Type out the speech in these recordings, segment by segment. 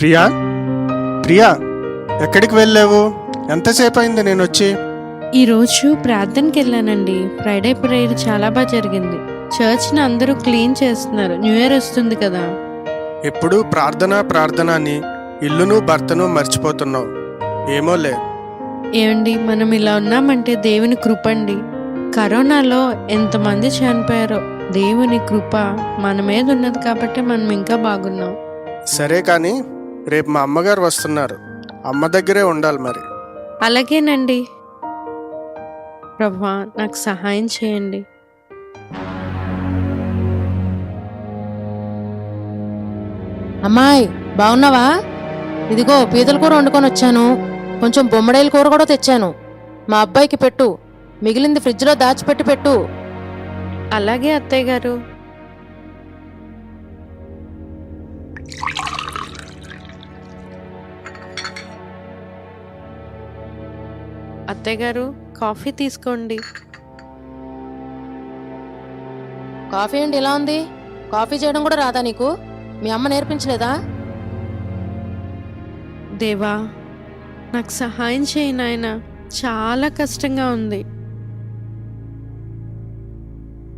ప్రియా? ప్రియా ఎక్కడికి వెళ్ళావు? ఎంతసేపు అయింది నేను వచ్చి ఈరోజు ప్రార్థనకి వెళ్ళానండి ఫ్రైడే ప్రేయర్ చాలా బాగా జరిగింది. చర్చ్ని అందరూ క్లీన్ చేస్తున్నారు. న్యూ ఇయర్ వస్తుంది కదా. ఎప్పుడు ప్రార్థన ప్రార్థన అని ఇల్లును భర్తను మర్చిపోతున్నావు. ఏమోలే. ఏమండి మనం ఇలా ఉన్నామంటే దేవుని కృప అండి కరోనాలో ఎంతమంది చనిపోయారో దేవుని కృప మన మీద ఉన్నది కాబట్టి మనం ఇంకా బాగున్నాం. సరే కానీ రేపు మా అమ్మగారు వస్తున్నారు. అమ్మ దగ్గరే ఉండాలి మరి. అలాగేనండి. ప్రభా నాకు సహాయం చేయండి. అమ్మాయి బాగున్నావా? ఇదిగో పీతల కూర వండుకొని వచ్చాను. కొంచెం బొమ్మడేల కూర కూడా తెచ్చాను. మా అబ్బాయికి పెట్టు. మిగిలింది ఫ్రిడ్జ్లో దాచిపెట్టి పెట్టు. అలాగే అత్తయ్య గారు. అత్తయ్య గారు కాఫీ తీసుకోండి. కాఫీ ఏంటి ఇలా ఉంది? కాఫీ చేయడం కూడా రాదా నీకు? మీ అమ్మ నేర్పించలేదా? దేవా నాకు సహాయం చేయి నాయన. చాలా కష్టంగా ఉంది.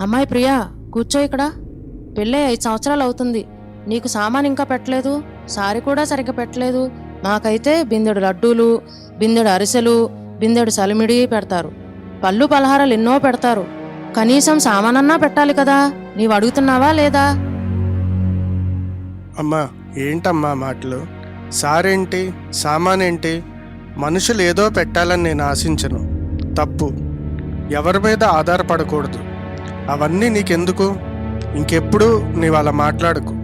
అమ్మాయి ప్రియా కూర్చో ఇక్కడ. పెళ్ళే ఐదు సంవత్సరాలు అవుతుంది. నీకు సామాన్ ఇంకా పెట్టలేదు. సారీ కూడా సరిగ్గా పెట్టలేదు. మాకైతే బిందెడు లడ్డూలు బిందెడు అరిసెలు బిందెడు సలిమిడి పెడతారు. పళ్ళు పలహారాలు ఎన్నో పెడతారు. కనీసం సామానన్నా పెట్టాలి కదా? నీవు అడుగుతున్నావా లేదా? అమ్మా ఏంటమ్మా మాటలు? సారేంటి? సామానేంటి? మనుషులు ఏదో పెట్టాలని నేను ఆశించను. తప్పు. ఎవరి మీద ఆధారపడకూడదు. అవన్నీ నీకెందుకు? ఇంకెప్పుడు నీవు అలా మాట్లాడకు.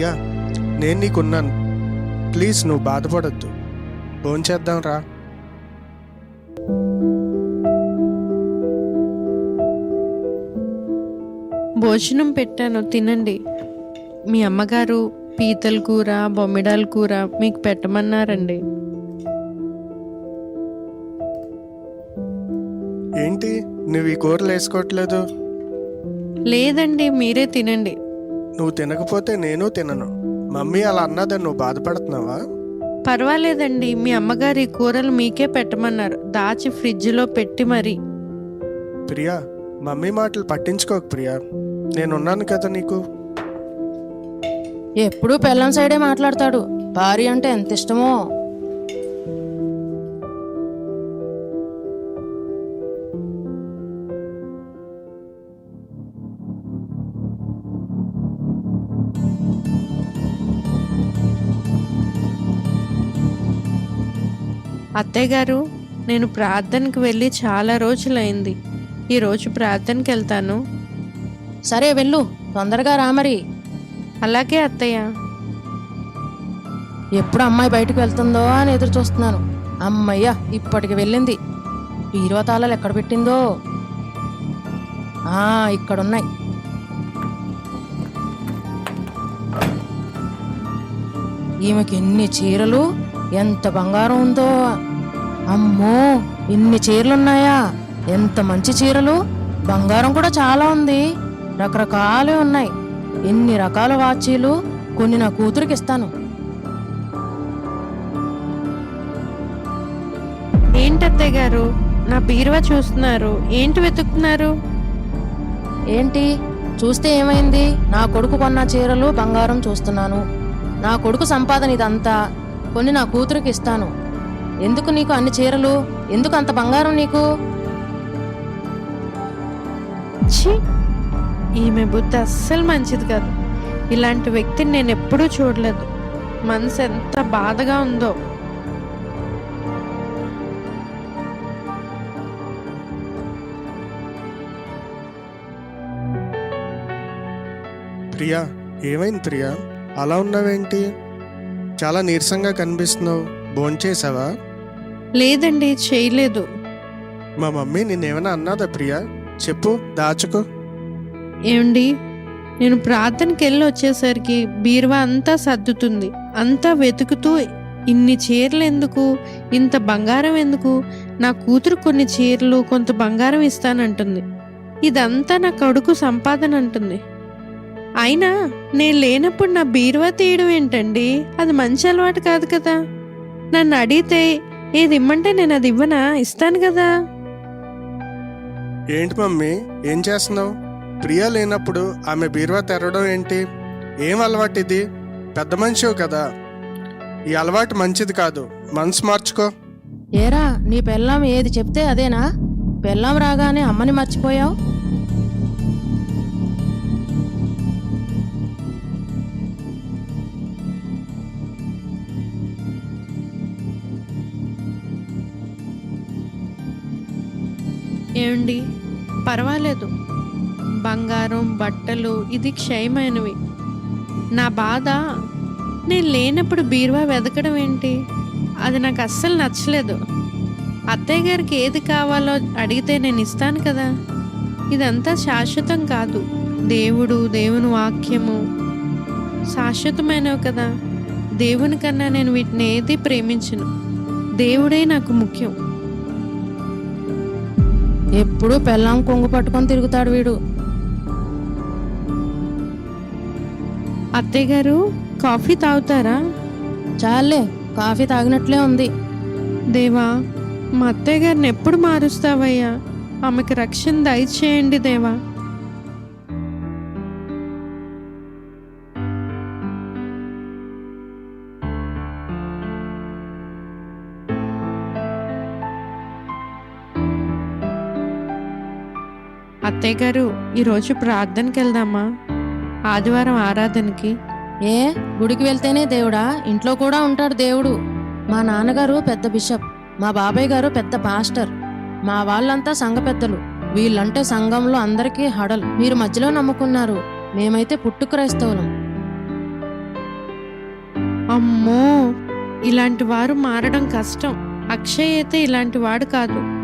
ప్రియా నేను నీకున్నాను. ప్లీజ్ నువ్వు బాధపడద్దు. భోంచేద్దాం రా భోజనం పెట్టాను తినండి. మీ అమ్మగారు పీతల కూర బొమ్మిడాల కూర మీకు పెట్టమన్నారండి. ఏంటి నువ్వు ఈ కూరలు వేసుకోవట్లేదు? లేదండి మీరే తినండి. నువ్వు తినకపోతే నేను తినను. మమ్మీ అలా అన్నదని నువ్వు బాధపడుతున్నావా? పర్వాలేదండి. మీ అమ్మగారు కూరలు మీకే పెట్టమన్నారు. దాచి ఫ్రిడ్జ్లో పెట్టి మరి. ప్రియా మమ్మీ మాటలు పట్టించుకోకు ప్రియా. నేనున్నాను కదా నీకు? ఎప్పుడూ పెళ్ళం సైడే మాట్లాడతాడు. భార్య అంటే ఎంత ఇష్టమో. అత్తయ్య గారు నేను ప్రార్థనకి వెళ్ళి చాలా రోజులైంది. ఈరోజు ప్రార్థనకి వెళ్తాను. సరే వెళ్ళు. తొందరగా రా మరి. అలాగే అత్తయ్య. ఎప్పుడు అమ్మాయి బయటకు వెళ్తుందో అని ఎదురు చూస్తున్నాను. అమ్మయ్య ఇప్పటికి వెళ్ళింది. బీరువా తాళాలు ఎక్కడ పెట్టిందో? ఆ ఇక్కడున్నాయి. ఈమెకి ఎన్ని చీరలు ఎంత బంగారం ఉందో. అమ్మో ఇన్ని చీరలున్నాయా? ఎంత మంచి చీరలు? బంగారం కూడా చాలా ఉంది. రకరకాలే ఉన్నాయి. ఎన్ని రకాల వాచీలు కొన్ని నా కూతురికి ఇస్తాను. ఏంటి అత్తయ్య గారు? నా బీరువా చూస్తున్నారు. ఏంటి వెతుకుతున్నారు? ఏంటి? చూస్తే ఏమైంది? నా కొడుకు కొన్న చీరలు బంగారం చూస్తున్నాను. నా కొడుకు సంపాదన ఇదంతా కొన్ని నా కూతురికి ఇస్తాను. ఎందుకు నీకు అన్ని చీరలు? ఎందుకు అంత బంగారం నీకు? ఛీ! ఈమె బుద్ధి అస్సలు మంచిది కాదు. ఇలాంటి వ్యక్తిని నేను ఎప్పుడూ చూడలేదు. మనసు ఎంత బాధగా ఉందో. ప్రియా ఏమైంది ప్రియా? అలా ఉన్నావేంటి? చాలా నీరసంగా కనిపిస్తున్నావు. భోంచేసావా? లేదండి చేయలేదు. మా మమ్మీ నిన్నేమైనా అన్నదా ప్రియా? చెప్పు దాచుకో. ఏమండి నేను ప్రార్థనకి వెళ్ళి వచ్చేసరికి బీరువా అంతా సర్దుతుంది. అంతా వెతుకుతూ ఇన్ని చీరలు ఎందుకు? ఇంత బంగారం ఎందుకు? నా కూతురు కొన్ని చీరలు కొంత బంగారం ఇస్తానంటుంది. ఇదంతా నా కొడుకు సంపాదన అంటుంది. అయినా నేను లేనప్పుడు నా బీరువా తీయడం ఏంటండి? అది మంచి అలవాటు కాదు కదా. నన్ను అడిగితే ఏది ఇమ్మంటే నేను అది ఇవ్వనా? ఇస్తాను కదా. ఏంటి మమ్మీ? ఏం చేస్తున్నావు? ప్రియా లేనప్పుడు ఆమె బీరువా తెరవడం ఏంటి? ఏం అలవాటు ఇది? పెద్ద మనిషివు కదా. ఈ అలవాటు మంచిది కాదు. మనసు మార్చుకో. ఏరా నీ పెళ్ళాం ఏది చెప్తే అదేనా? పెళ్ళాం రాగానే అమ్మని మర్చిపోయావు? ఏమండి? పర్వాలేదు. బంగారం బట్టలు ఇది క్షయమైనవి. నా బాధ నేను లేనప్పుడు బీరువా వెతకడం ఏంటి? అది నాకు అస్సలు నచ్చలేదు. అత్తయ్య గారికి ఏది కావాలో అడిగితే నేను ఇస్తాను కదా? ఇదంతా శాశ్వతం కాదు. దేవుడు దేవుని వాక్యము. శాశ్వతమైనవి కదా? దేవుని కన్నా నేను వీటిని ఏది ప్రేమించను. దేవుడే నాకు ముఖ్యం. ఎప్పుడూ పెళ్ళాం కొంగు పట్టుకొని తిరుగుతాడు వీడు. అత్తయ్య గారు కాఫీ తాగుతారా? చాలే కాఫీ తాగినట్లే ఉంది. దేవా మా అత్తయ్య గారిని ఎప్పుడు మారుస్తావయ్యా? ఆమెకు రక్షణ దయచేయండి దేవా. అత్తయ్య గారు ఈరోజు ప్రార్థనకి వెళ్దామా? ఆదివారం ఆరాధనకి. ఏ గుడికి వెళ్తేనే దేవుడా? ఇంట్లో కూడా ఉంటాడు దేవుడు. మా నాన్నగారు పెద్ద బిషప్ మా బాబాయ్ గారు పెద్ద పాస్టర్. మా వాళ్ళంతా సంఘ పెద్దలు. వీళ్ళంటే సంఘంలో అందరికీ హడల్. మీరు మధ్యలో నమ్ముకున్నారు. మేమైతే పుట్టు క్రైస్తవులం. అమ్మో! ఇలాంటి వారు మారడం కష్టం. అక్షయ్ అయితే ఇలాంటి వాడు కాదు.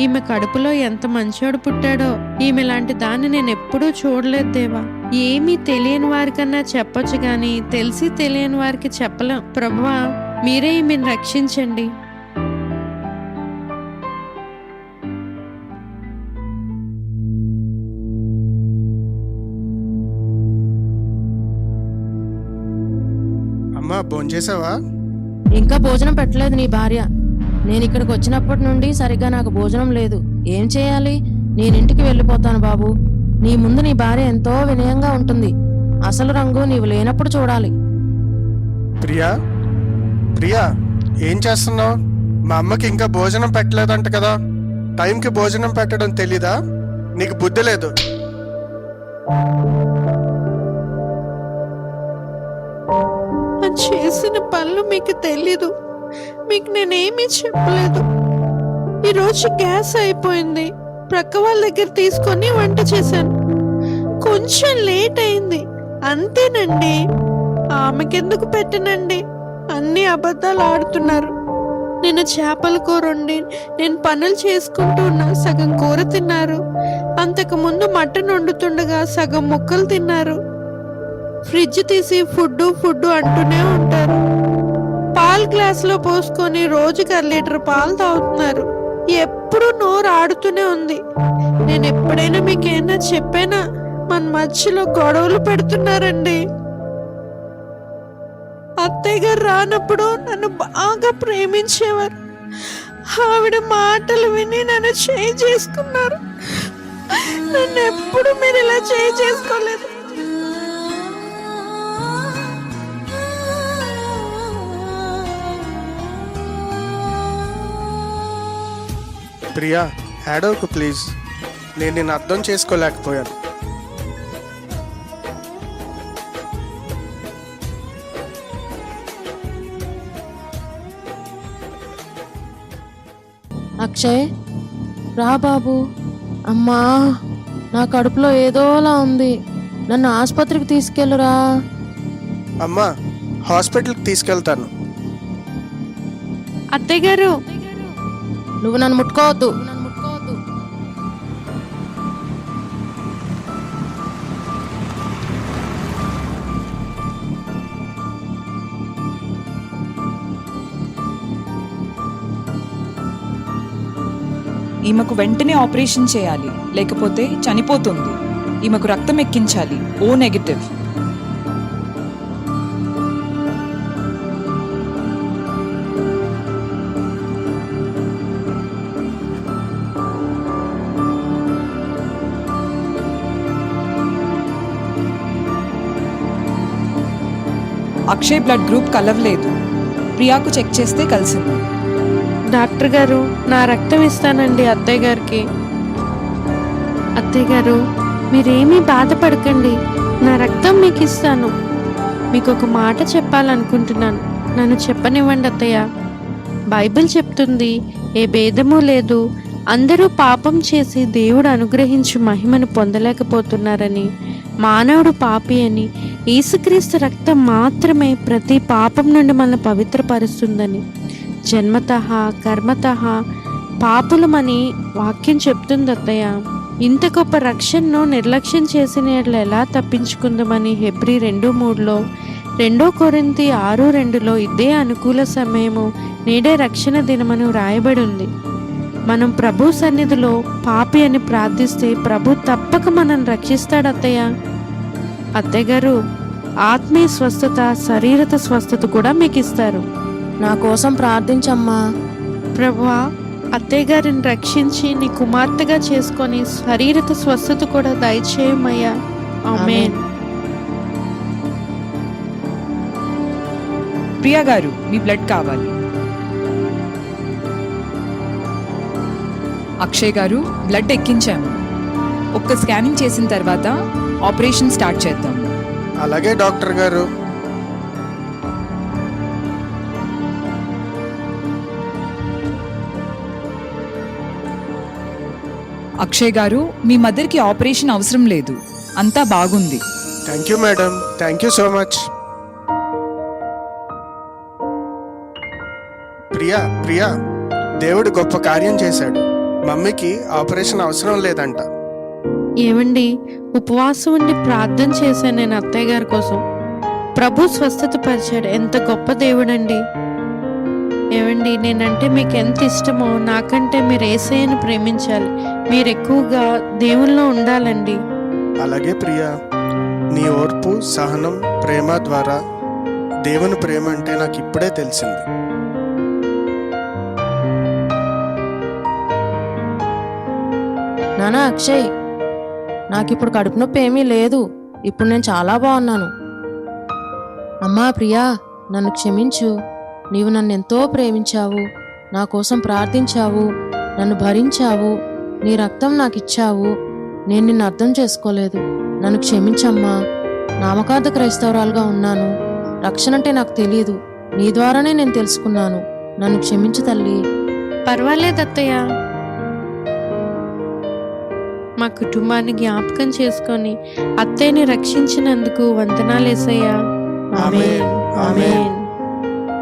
ఈమె కడుపులో ఎంత మంచోడు పుట్టాడో. ఈమె లాంటి దాన్ని నేను ఎప్పుడూ చూడలేదు దేవా. ఏమీ తెలియని వారికన్నా చెప్పొచ్చు గాని తెలిసి తెలియని వారికి చెప్పలేం. ప్రభువా మీరే ఈమెను రక్షించండి. అమ్మా భోంచేసావా? ఇంకా భోజనం పెట్టలేదు నీ భార్య. నేను ఇక్కడికి వచ్చినప్పటి నుండి సరిగ్గా నాకు భోజనం లేదు. ఏం చేయాలి? నేను ఇంటికి వెళ్ళిపోతాను బాబు. నీ ముందు నీ భార్య ఎంతో వినయంగా ఉంటుంది. అసలు రంగు నీవు లేనప్పుడు చూడాలి. ప్రియా? ప్రియా ఏం చేస్తున్నావు? మా అమ్మకి ఇంకా భోజనం పెట్టలేదంట కదా. టైంకి భోజనం పెట్టడం తెలీదా? నీకు బుద్ధి లేదు. చేసిన పనులు మీకు తెలీదు. మీకు నేనేమీ చెప్పలేదు. ఈరోజు గ్యాస్ అయిపోయింది. ప్రక్క వాళ్ళ దగ్గర తీసుకొని వంట చేశాను. కొంచెం లేట్ అయింది. అంతేనండి. ఆమెకెందుకు పెట్టనండి? అన్ని అబద్ధాలు ఆడుతున్నారు. నేను చేపల కూర వండి నేను పనులు చేసుకుంటూ ఉన్నా సగం కూర తిన్నారు. అంతకుముందు మటన్ వండుతుండగా సగం ముక్కలు తిన్నారు. ఫ్రిడ్జ్ తీసి ఫుడ్ ఫుడ్ అంటూనే ఉంటారు. పాలు గ్లాస్లో పోసుకొని రోజుకి అర లీటర్ పాలు తాగుతున్నారు. ఎప్పుడు నోరు ఆడుతూనే ఉంది. నేను ఎప్పుడైనా మీకేమైనా చెప్పానా? మన మధ్యలో గొడవలు పెడుతున్నారండి. అత్తయ్య గారు రానప్పుడు నన్ను బాగా ప్రేమించేవారు. ఆవిడ మాటలు విని నన్ను చేయి చేసుకున్నారు. నన్ను ఎప్పుడు మీరు ఇలా చేయి చేసుకోలేదు. ప్రియా ఏడవకు ప్లీజ్. నేను నిన్ను అర్థం చేసుకోలేకపోయాను. అక్షయ్ రా బాబు. అమ్మా నా కడుపులో ఏదోలా ఉంది. నన్ను ఆసుపత్రికి తీసుకెళ్ళురా. అమ్మా హాస్పిటల్కి తీసుకెళ్తాను. అత్తయ్య గారు నువ్వు నన్ను ముట్టుకోవద్దు. ఈమెకు వెంటనే ఆపరేషన్ చేయాలి లేకపోతే చనిపోతుంది. ఈమెకు రక్తం ఎక్కించాలి O negative. Akshay blood group కలవలేదు. ప్రియాకు చెక్ చేస్తే కలిసింది. డాక్టర్ గారు నా రక్తం ఇస్తానండి అత్తయ్య గారికి. అత్తయ్య గారు మీరేమీ బాధపడకండి. నా రక్తం మీకు ఇస్తాను మీకు ఒక మాట చెప్పాలనుకుంటున్నాను. నన్ను చెప్పనివ్వండి అత్తయ్య. బైబిల్ చెప్తుంది ఏ భేదము లేదు. అందరూ పాపం చేసి దేవుడు అనుగ్రహించి మహిమను పొందలేకపోతున్నారని మానవుడు పాపి అని యేసుక్రీస్తు రక్తం మాత్రమే ప్రతి పాపం నుండి మనల్ని పవిత్రపరుస్తుందని. జన్మత కర్మత పాపులమని వాక్యం చెప్తుంది అత్తయ్య. ఇంత గొప్ప రక్షణను నిర్లక్ష్యం చేసిన ఎలా తప్పించుకుందామని హెబ్రి రెండు మూడులో రెండో కొరింతి ఆరు రెండులో ఇదే అనుకూల సమయము నేడే రక్షణ దినమని వ్రాయబడి ఉంది మనం ప్రభు సన్నిధిలో పాపి అని ప్రార్థిస్తే ప్రభు తప్పక మనం రక్షిస్తాడు అత్తయ్య అత్తయ్య గారు ఆత్మీయ స్వస్థత శరీరత స్వస్థత కూడా మీకు ఇస్తారు నా కోసం ప్రార్థించమ్మా. ప్రభువా అత్తయ్య గారిని రక్షించి నీ కుమార్తెగా చేసుకొని శరీరత స్వస్థత కూడా దయచేయమయ్యా. ఆమేన్. ప్రియా గారు మీ బ్లడ్ కావాలి. అక్షయ్ గారు బ్లడ్ ఎక్కించాము. ఒక్క స్కానింగ్ చేసిన తర్వాత ఆపరేషన్ స్టార్ట్ చేద్దాం. అలాగే డాక్టర్ గారు. అక్షయ్ గారు మీ మదర్కి ఆపరేషన్ అవసరం లేదు. అంతా బాగుంది. Thank you madam thank you so much Priya Priya దేవుడు గొప్ప కార్యం చేశాడు. మమ్మీకి ఆపరేషన్ అవసరం లేదంట. ఏమండి? ఉపవాసం ఉండి ప్రార్థన చేశాను నేను అత్తయ్య గారి కోసం. ప్రభు స్వస్థత పరిచాడు. ఎంత గొప్ప దేవుడండి. ఏమండి నేనంటే మీకు ఎంత ఇష్టమో నాకంటే మీరు ఏసయ్యను ప్రేమించాలి. మీరు ఎక్కువగా దేవుల్లో ఉండాలండి. అలాగే ప్రియా నీ ఓర్పు సహనం ప్రేమ ద్వారా దేవుని ప్రేమ అంటే నాకు ఇప్పుడే తెలిసింది. నానా అక్షయ్ నాకిప్పుడు కడుపు నొప్పి ఏమీ లేదు. ఇప్పుడు నేను చాలా బాగున్నాను. అమ్మా ప్రియా నన్ను క్షమించు. నీవు నన్ను ఎంతో ప్రేమించావు. నా కోసం ప్రార్థించావు. నన్ను భరించావు. నీ రక్తం నాకు ఇచ్చావు నేను నిన్ను అర్థం చేసుకోలేదు. నన్ను క్షమించమ్మా. నామకార్థ క్రైస్తవరాలుగా ఉన్నాను. రక్షణ అంటే నాకు తెలియదు నీ ద్వారానే నేను తెలుసుకున్నాను. నన్ను క్షమించు తల్లి. పర్వాలేదు అత్తయ్య. మా కుటుంబాన్ని జ్ఞాపకం చేసుకొని అత్తయ్యని రక్షించినందుకు వందనాలు ఏసయ్యా ఆమేన్. ఆమేన్. ఆమేన్